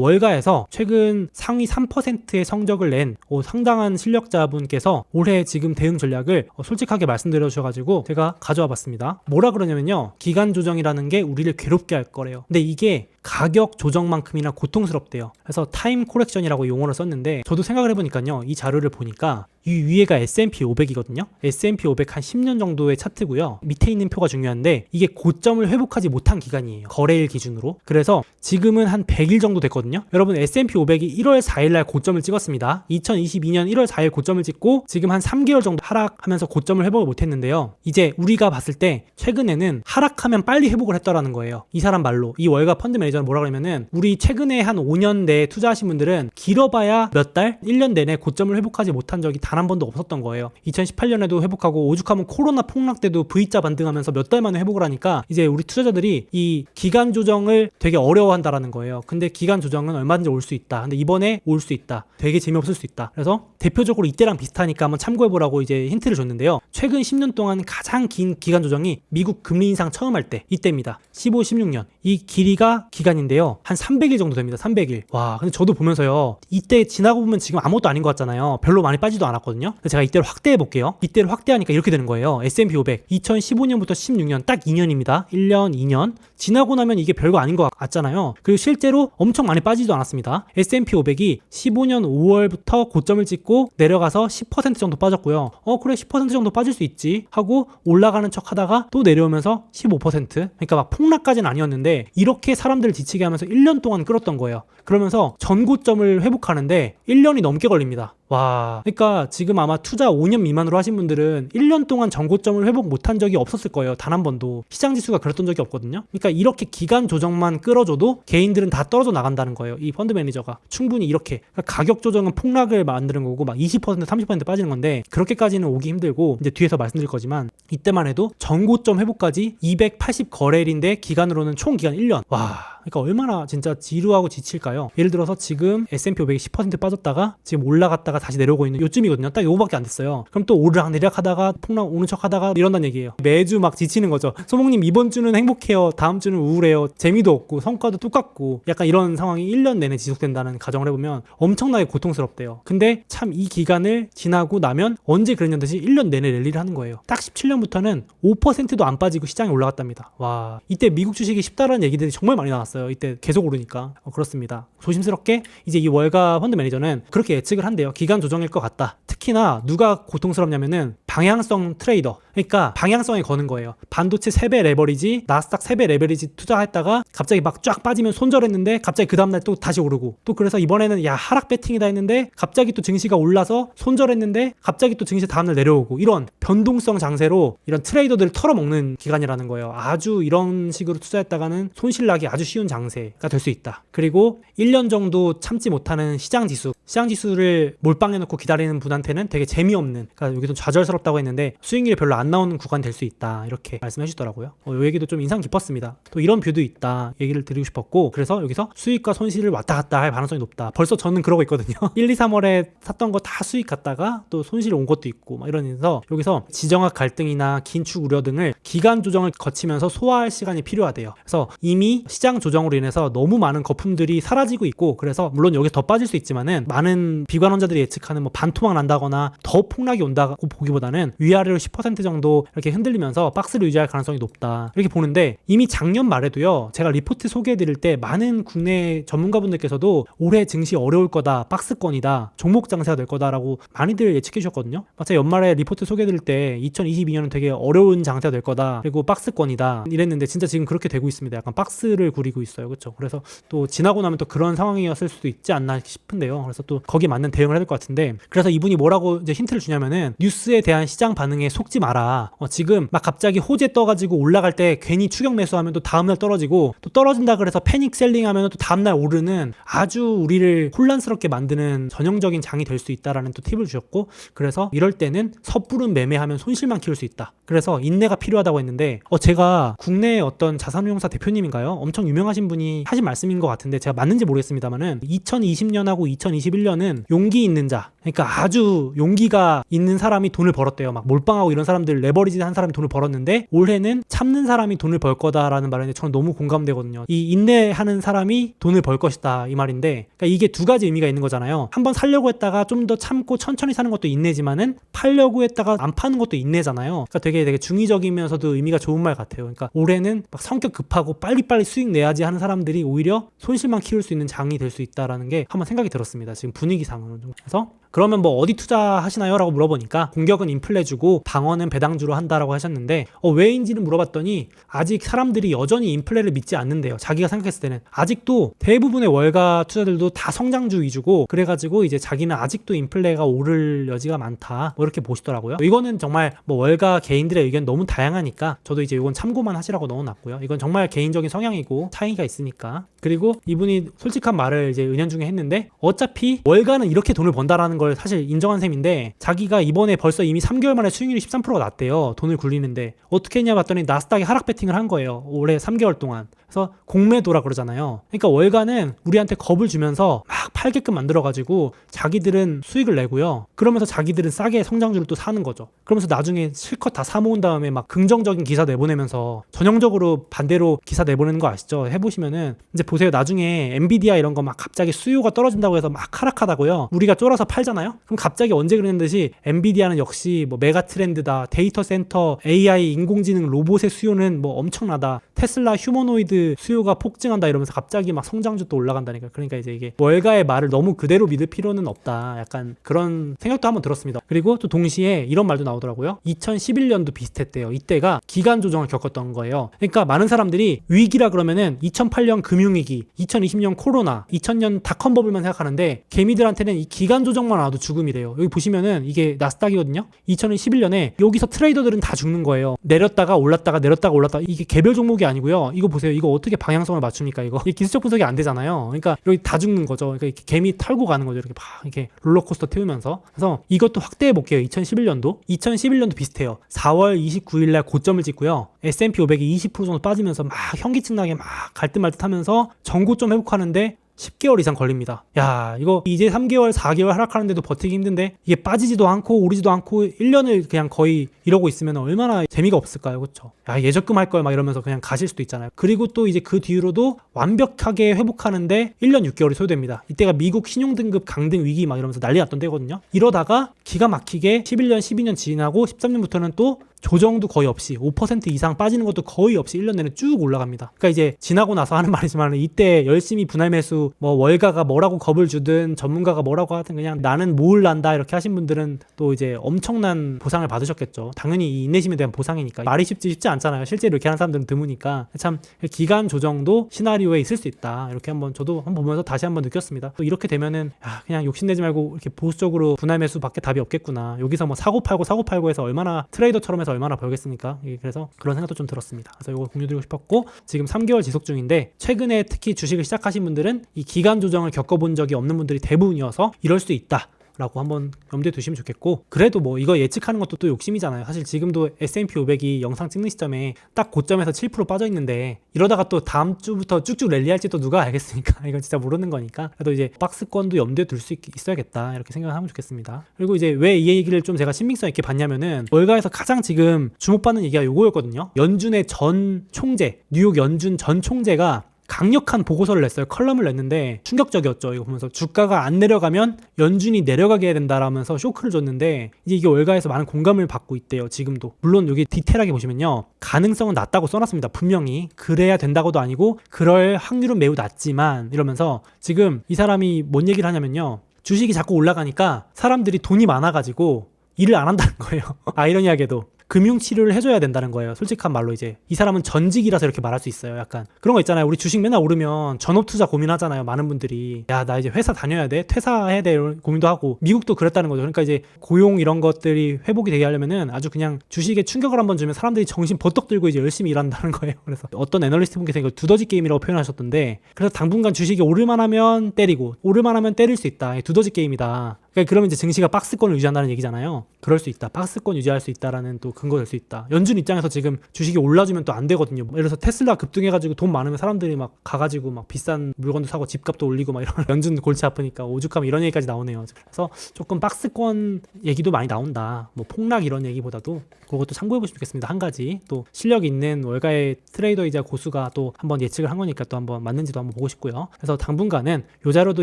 월가에서 최근 상위 3%의 성적을 낸 어, 상당한 실력자분께서 올해 지금 대응 전략을 어, 솔직하게 말씀드려 주셔가지고 제가 가져와 봤습니다. 뭐라 그러냐면요. 기간 조정이라는 게 우리를 괴롭게 할 거래요. 근데 이게 가격 조정만큼이나 고통스럽대요. 그래서 타임 코렉션이라고 용어를 썼는데 저도 생각을 해보니까요. 이 자료를 보니까 이 위에가 S&P 500이거든요. S&P 500 한 10년 정도의 차트고요. 밑에 있는 표가 중요한데 이게 고점을 회복하지 못한 기간이에요. 거래일 기준으로. 그래서 지금은 한 100일 정도 됐거든요. 여러분 S&P 500이 1월 4일 날 고점을 찍었습니다. 2022년 1월 4일 고점을 찍고 지금 한 3개월 정도 하락하면서 고점을 회복을 못 했는데요. 이제 우리가 봤을 때 최근에는 하락하면 빨리 회복을 했더라는 거예요. 이 사람 말로. 이 월가 펀드 매니저 는 뭐라 그러냐면은 우리 최근에 한 5년 내에 투자하신 분들은 길어봐야 몇 달, 1년 내내 고점을 회복하지 못한 적이 단 한 번도 없었던 거예요. 2018년에도 회복하고 오죽하면 코로나 폭락 때도 V자 반등하면서 몇 달 만에 회복을 하니까 이제 우리 투자자들이 이 기간 조정을 되게 어려워한다라는 거예요. 근데 기간 조정은 얼마든지 올 수 있다. 근데 이번에 올 수 있다. 되게 재미없을 수 있다. 그래서 대표적으로 이때랑 비슷하니까 한번 참고해 보라고 이제 힌트를 줬는데요. 최근 10년 동안 가장 긴 기간 조정이 미국 금리 인상 처음 할 때 이때입니다. 15, 16년. 이 길이가 기간인데요. 한 300일 정도 됩니다. 300일. 와, 근데 저도 보면서요. 이때 지나고 보면 지금 아무것도 아닌 것 같잖아요. 별로 많이 빠지도 않았거든요. 제가 이때를 확대해 볼게요. 이때를 확대하니까 이렇게 되는 거예요. S&P 500. 2015년부터 16년 딱 2년입니다. 1년, 2년. 지나고 나면 이게 별거 아닌 것 같잖아요. 그리고 실제로 엄청 많이 빠지도 않았습니다. S&P 500이 15년 5월부터 고점을 찍고 내려가서 10% 정도 빠졌고요. 어 그래 10% 정도 빠질 수 있지 하고 올라가는 척 하다가 또 내려오면서 15% 그러니까 막 폭락까지는 아니었는데 이렇게 사람들 을 지치게 하면서 1년 동안 끌었던 거예요. 그러면서 전고점을 회복하는데 1년이 넘게 걸립니다. 와, 그러니까 지금 아마 투자 5년 미만으로 하신 분들은 1년 동안 전고점을 회복 못한 적이 없었을 거예요. 단 한 번도. 시장 지수가 그랬던 적이 없거든요. 그러니까 이렇게 기간 조정만 끌어줘도 개인들은 다 떨어져 나간다는 거예요. 이 펀드 매니저가. 충분히 이렇게. 그러니까 가격 조정은 폭락을 만드는 거고 막 20% 30% 빠지는 건데 그렇게까지는 오기 힘들고 이제 뒤에서 말씀드릴 거지만 이때만 해도 전고점 회복까지 280 거래일인데 기간으로는 총 기간 1년. 와. 그러니까 얼마나 진짜 지루하고 지칠까요? 예를 들어서 지금 S&P 500이 10% 빠졌다가 지금 올라갔다가 다시 내려오고 있는 요쯤이거든요. 딱 요거밖에 안 됐어요. 그럼 또 오르락 내리락 하다가 폭락 오는 척 하다가 이런다는 얘기예요. 매주 막 지치는 거죠. 소목님 이번 주는 행복해요. 다음 주는 우울해요. 재미도 없고 성과도 똑같고 약간 이런 상황이 1년 내내 지속된다는 가정을 해보면 엄청나게 고통스럽대요. 근데 참 이 기간을 지나고 나면 언제 그랬냐는 듯이 1년 내내 랠리를 하는 거예요. 딱 17년부터는 5%도 안 빠지고 시장이 올라갔답니다. 와 이때 미국 주식이 쉽다라는 얘기들이 정말 많이 나왔어요. 이때 계속 오르니까 어, 그렇습니다. 조심스럽게 이제 이 월가 펀드 매니저는 그렇게 예측을 한대요. 기간 조정일 것 같다. 특히나 누가 고통스럽냐면은 방향성 트레이더. 그러니까 방향성에 거는 거예요. 반도체 3배 레버리지, 나스닥 3배 레버리지 투자했다가 갑자기 막 쫙 빠지면 손절했는데 갑자기 그 다음날 또 다시 오르고 또 그래서 이번에는 야 하락 배팅이다 했는데 갑자기 또 증시가 올라서 손절했는데 갑자기 또 증시 다음날 내려오고 이런 변동성 장세로 이런 트레이더들을 털어먹는 기간이라는 거예요. 아주 이런 식으로 투자했다가는 손실나기 아주 쉬운 장세가 될 수 있다. 그리고 1년 정도 참지 못하는 시장 지수, 시장 지수를 몰빵해놓고 기다리는 분한테는 되게 재미없는, 그러니까 여기서 좌절스 럽다고 했는데 수익률이 별로 안 나오는 구간 될 수 있다 이렇게 말씀해 주시더라고요. 어, 이 얘기도 좀 인상 깊었습니다. 또 이런 뷰도 있다 얘기를 드리고 싶었고 그래서 여기서 수익과 손실을 왔다 갔다 할 가능성이 높다. 벌써 저는 그러고 있거든요. 1, 2, 3월에 샀던 거 다 수익 갔다가 또 손실 온 것도 있고 막 이러면서 여기서 지정학 갈등이나 긴축 우려 등을 기간 조정을 거치면서 소화할 시간이 필요하대요. 그래서 이미 시장 조정으로 인해서 너무 많은 거품들이 사라지고 있고 그래서 물론 여기서 더 빠질 수 있지만은 많은 비관론자들이 예측하는 뭐 반토막 난다거나 더 폭락이 온다고 보기보다는 위아래로 10% 정도 이렇게 흔들리면서 박스를 유지할 가능성이 높다. 이렇게 보는데 이미 작년 말에도요 제가 리포트 소개해드릴 때 많은 국내 전문가분들께서도 올해 증시 어려울 거다 박스권이다 종목 장세가 될 거다라고 많이들 예측해 주셨거든요. 제가 연말에 리포트 소개해드릴 때 2022년은 되게 어려운 장세가 될 거다 그리고 박스권이다 이랬는데 진짜 지금 그렇게 되고 있습니다. 약간 박스를 구리고 있어요. 그렇죠 그래서 또 지나고 나면 또 그런 상황이었을 수도 있지 않나 싶은데요. 그래서 또 거기에 맞는 대응을 해야 될 것 같은데 그래서 이분이 뭐라고 이제 힌트를 주냐면은 뉴스에 대한 시장 반응에 속지 마라. 어, 지금 막 갑자기 호재 떠가지고 올라갈 때 괜히 추격 매수하면 또 다음날 떨어지고 또 떨어진다 그래서 패닉 셀링하면 또 다음날 오르는 아주 우리를 혼란스럽게 만드는 전형적인 장이 될 수 있다라는 또 팁을 주셨고 그래서 이럴 때는 섣부른 매매하면 손실만 키울 수 있다. 그래서 인내가 필요하다고 했는데 어 제가 국내 어떤 자산운용사 대표님인가요? 엄청 유명하신 분이 하신 말씀인 것 같은데 제가 맞는지 모르겠습니다만은 2020년하고 2021년은 용기 있는 자 그러니까 아주 용기가 있는 사람이 돈을 벌어 벌었대요. 막 몰빵하고 이런 사람들 레버리지 한 사람이 돈을 벌었는데 올해는 참는 사람이 돈을 벌 거다라는 말인데 저는 너무 공감되거든요. 이 인내하는 사람이 돈을 벌 것이다 이 말인데 그러니까 이게 두 가지 의미가 있는 거잖아요. 한번 살려고 했다가 좀 더 참고 천천히 사는 것도 인내지만은 팔려고 했다가 안 파는 것도 인내잖아요. 그러니까 되게 되게 중의적이면서도 의미가 좋은 말 같아요. 그러니까 올해는 막 성격 급하고 빨리빨리 수익 내야지 하는 사람들이 오히려 손실만 키울 수 있는 장이 될 수 있다라는 게 한번 생각이 들었습니다. 지금 분위기상으로 좀. 그래서 그러면 뭐 어디 투자하시나요? 라고 물어보니까 공격은 인플레 주고 방어는 배당주로 한다라고 하셨는데 어, 왜인지는 물어봤더니 아직 사람들이 여전히 인플레를 믿지 않는데요. 자기가 생각했을 때는 아직도 대부분의 월가 투자들도 다 성장주 위주고 그래가지고 이제 자기는 아직도 인플레가 오를 여지가 많다 뭐 이렇게 보시더라고요. 이거는 정말 뭐 월가 개인들의 의견 너무 다양하니까 저도 이제 이건 참고만 하시라고 넣어놨고요. 이건 정말 개인적인 성향이고 차이가 있으니까 그리고 이분이 솔직한 말을 이제 은연중에 했는데 어차피 월가는 이렇게 돈을 번다라는 걸 사실 인정한 셈인데 자기가 이번에 벌써 이미 3개월 만에 수익률이 13%가 났대요. 돈을 굴리는데 어떻게 했냐 봤더니 나스닥에 하락 베팅을 한 거예요. 올해 3개월 동안. 그래서 공매도라 그러잖아요. 그러니까 월가는 우리한테 겁을 주면서 막 팔게끔 만들어가지고 자기들은 수익을 내고요. 그러면서 자기들은 싸게 성장주를 또 사는 거죠. 그러면서 나중에 실컷 다 사모은 다음에 막 긍정적인 기사 내보내면서 전형적으로 반대로 기사 내보내는 거 아시죠? 해보시면은 이제 보세요. 나중에 엔비디아 이런 거 막 갑자기 수요가 떨어진다고 해서 막 하락하다고요. 우리가 쫄아서 팔잖아요. 그럼 갑자기 언제 그러는 듯이 엔비디아는 역시 뭐 메가 트렌드다. 데이터 센터, AI, 인공지능, 로봇의 수요는 뭐 엄청나다. 테슬라 휴머노이드 수요가 폭증한다 이러면서 갑자기 막 성장주 또 올라간다니까. 그러니까 이제 이게 월가의 말을 너무 그대로 믿을 필요는 없다. 약간 그런 생각도 한번 들었습니다. 그리고 또 동시에 이런 말도 나오더라고요. 2011년도 비슷했대요. 이때가 기간 조정을 겪었던 거예요. 그러니까 많은 사람들이 위기라 그러면은 2008년 금융위기, 2020년 코로나, 2000년 닷컴 버블만 생각하는데 개미들한테는 이 기간 조정만 와도 죽음이래요. 여기 보시면은 이게 나스닥이거든요. 2011년에 여기서 트레이더들은 다 죽는 거예요. 내렸다가 올랐다가 내렸다가 올랐다가 이게 개별 종목이 아니고요. 이거 보세요. 이거 어떻게 방향성을 맞춥니까 이거? 기술적 분석이 안 되잖아요. 그러니까 여기 다 죽는 거죠. 그러니까 이렇게 개미 털고 가는 거죠. 이렇게 막 이렇게 롤러코스터 태우면서. 그래서 이것도 확대해 볼게요. 2011년도. 2011년도 비슷해요. 4월 29일 날 고점을 찍고요. S&P 500이 20% 정도 빠지면서 막 현기증 나게 막 갈듯 말듯 하면서 전고점 회복하는데 10개월 이상 걸립니다. 야, 이거 이제 3개월, 4개월 하락하는데도 버티기 힘든데 이게 빠지지도 않고 오르지도 않고 1년을 그냥 거의 이러고 있으면 얼마나 재미가 없을까요? 그렇죠? 야, 예적금 할 걸 막 이러면서 그냥 가실 수도 있잖아요. 그리고 또 이제 그 뒤로도 완벽하게 회복하는데 1년 6개월이 소요됩니다. 이때가 미국 신용등급 강등 위기 막 이러면서 난리 났던 때거든요. 이러다가 기가 막히게 11년, 12년 지나고 13년부터는 또 조정도 거의 없이 5% 이상 빠지는 것도 거의 없이 1년 내내 쭉 올라갑니다. 그러니까 이제 지나고 나서 하는 말이지만 이때 열심히 분할 매수 뭐 월가가 뭐라고 겁을 주든 전문가가 뭐라고 하든 그냥 나는 모을란다 이렇게 하신 분들은 또 이제 엄청난 보상을 받으셨겠죠. 당연히 이 인내심에 대한 보상이니까 말이 쉽지 쉽지 않잖아요. 실제로 이렇게 하는 사람들은 드무니까 참 기간 조정도 시나리오에 있을 수 있다. 이렇게 한번 저도 한번 보면서 다시 한번 느꼈습니다. 또 이렇게 되면은 야, 그냥 욕심내지 말고 이렇게 보수적으로 분할 매수밖에 답이 없겠구나. 여기서 뭐 사고 팔고 사고 팔고 해서 얼마나 트레이더처럼 해서 얼마나 벌겠습니까? 예, 그래서 그런 생각도 좀 들었습니다. 그래서 이거 공유드리고 싶었고 지금 3개월 지속 중인데 최근에 특히 주식을 시작하신 분들은 이 기간 조정을 겪어본 적이 없는 분들이 대부분이어서 이럴 수 있다. 라고 한번 염두에 두시면 좋겠고 그래도 뭐 이거 예측하는 것도 또 욕심이잖아요. 사실 지금도 S&P 500이 영상 찍는 시점에 딱 고점에서 7% 빠져 있는데 이러다가 또 다음 주부터 쭉쭉 랠리할지 또 누가 알겠습니까? 이건 진짜 모르는 거니까. 그래도 이제 박스권도 염두에 둘 수 있어야겠다. 이렇게 생각을 하면 좋겠습니다. 그리고 이제 왜 이 얘기를 좀 제가 신빙성 있게 봤냐면은 월가에서 가장 지금 주목받는 얘기가 요거였거든요. 연준의 전 총재 뉴욕 연준 전 총재가 강력한 보고서를 냈어요. 컬럼을 냈는데 충격적이었죠. 이거 보면서 주가가 안 내려가면 연준이 내려가게 해야 된다라면서 쇼크를 줬는데 이제 이게 월가에서 많은 공감을 받고 있대요. 지금도. 물론 여기 디테일하게 보시면요. 가능성은 낮다고 써놨습니다. 분명히. 그래야 된다고도 아니고 그럴 확률은 매우 낮지만 이러면서 지금 이 사람이 뭔 얘기를 하냐면요. 주식이 자꾸 올라가니까 사람들이 돈이 많아가지고 일을 안 한다는 거예요. 아이러니하게도. 금융 치료를 해줘야 된다는 거예요. 솔직한 말로 이제 이 사람은 전직이라서 이렇게 말할 수 있어요. 약간 그런 거 있잖아요. 우리 주식 맨날 오르면 전업 투자 고민하잖아요. 많은 분들이 야 나 이제 회사 다녀야 돼, 퇴사해야 돼 이런 고민도 하고 미국도 그랬다는 거죠. 그러니까 이제 고용 이런 것들이 회복이 되게 하려면은 아주 그냥 주식에 충격을 한번 주면 사람들이 정신 버떡 들고 이제 열심히 일한다는 거예요. 그래서 어떤 애널리스트 분께서 이걸 두더지 게임이라고 표현하셨던데 그래서 당분간 주식이 오를만 하면 때리고 오를만 하면 때릴 수 있다. 두더지 게임이다. 그러니까 그러면 이제 증시가 박스권을 유지한다는 얘기잖아요. 그럴 수 있다. 박스권 유지할 수 있다라는 또 근거 될 수 있다. 연준 입장에서 지금 주식이 올라주면 또 안 되거든요. 예를 들어서 테슬라 급등해가지고 돈 많으면 사람들이 막 가가지고 막 비싼 물건도 사고 집값도 올리고 막 이런 연준 골치 아프니까 오죽하면 이런 얘기까지 나오네요. 그래서 조금 박스권 얘기도 많이 나온다. 뭐 폭락 이런 얘기보다도 그것도 참고해 보시면 좋겠습니다. 한 가지 또 실력 있는 월가의 트레이더이자 고수가 또 한번 예측을 한 거니까 또 한번 맞는지도 한번 보고 싶고요. 그래서 당분간은 요 자료도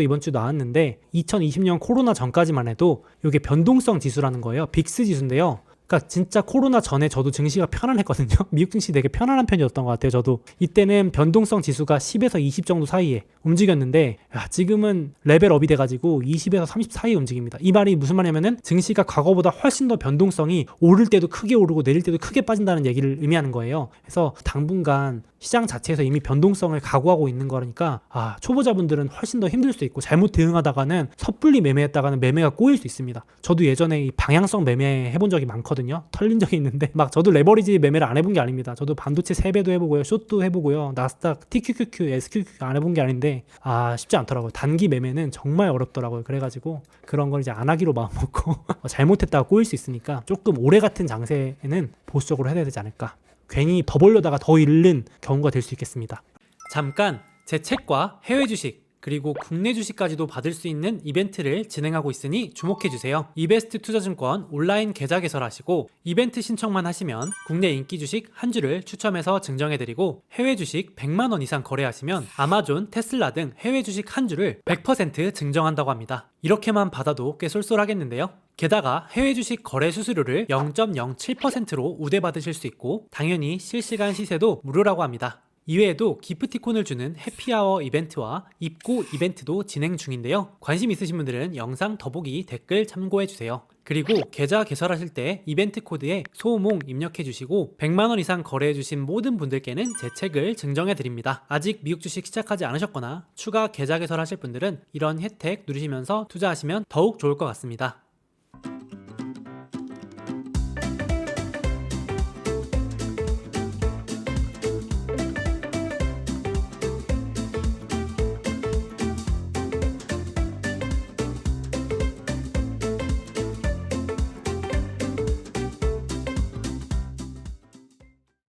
이번 주 나왔는데 2020년 코로나 전까지 만 해도 이게 변동성 지수라는 거예요. 빅스 지수인데요. 그러니까 진짜 코로나 전에 저도 증시가 편안했거든요. 미국 증시 되게 편안한 편이었던 것 같아요. 저도 이때는 변동성 지수가 10에서 20 정도 사이에 움직였는데 야, 지금은 레벨업이 돼가지고 20에서 30 사이에 움직입니다. 이 말이 무슨 말이냐면은 증시가 과거보다 훨씬 더 변동성이 오를 때도 크게 오르고 내릴 때도 크게 빠진다는 얘기를 의미하는 거예요. 그래서 당분간 시장 자체에서 이미 변동성을 각오하고 있는 거니까 아 초보자분들은 훨씬 더 힘들 수 있고 잘못 대응하다가는 섣불리 매매했다가는 매매가 꼬일 수 있습니다. 저도 예전에 이 방향성 매매 해본 적이 많거든요. 털린 적이 있는데 막 저도 레버리지 매매를 안 해본 게 아닙니다. 저도 반도체 세배도 해보고요, 숏도 해보고요, 나스닥 TQQQ, SQQ 안 해본 게 아닌데 아 쉽지 않더라고요. 단기 매매는 정말 어렵더라고요. 그래가지고 그런 걸 이제 안 하기로 마음 먹고 잘못했다가 꼬일 수 있으니까 조금 오래 같은 장세에는 보수적으로 해야 되지 않을까. 괜히 더 벌려다가 더 잃는 경우가 될 수 있겠습니다. 잠깐 제 책과 해외 주식 그리고 국내 주식까지도 받을 수 있는 이벤트를 진행하고 있으니 주목해 주세요. 이베스트 투자증권 온라인 계좌 개설하시고 이벤트 신청만 하시면 국내 인기 주식 한 주를 추첨해서 증정해 드리고 해외 주식 100만 원 이상 거래하시면 아마존, 테슬라 등 해외 주식 한 주를 100% 증정한다고 합니다. 이렇게만 받아도 꽤 쏠쏠하겠는데요. 게다가 해외 주식 거래 수수료를 0.07%로 우대받으실 수 있고 당연히 실시간 시세도 무료라고 합니다. 이외에도 기프티콘을 주는 해피아워 이벤트와 입고 이벤트도 진행 중인데요. 관심 있으신 분들은 영상 더보기 댓글 참고해 주세요. 그리고 계좌 개설하실 때 이벤트 코드에 소몽 입력해 주시고 100만 원 이상 거래해 주신 모든 분들께는 제 책을 증정해 드립니다. 아직 미국 주식 시작하지 않으셨거나 추가 계좌 개설하실 분들은 이런 혜택 누리시면서 투자하시면 더욱 좋을 것 같습니다.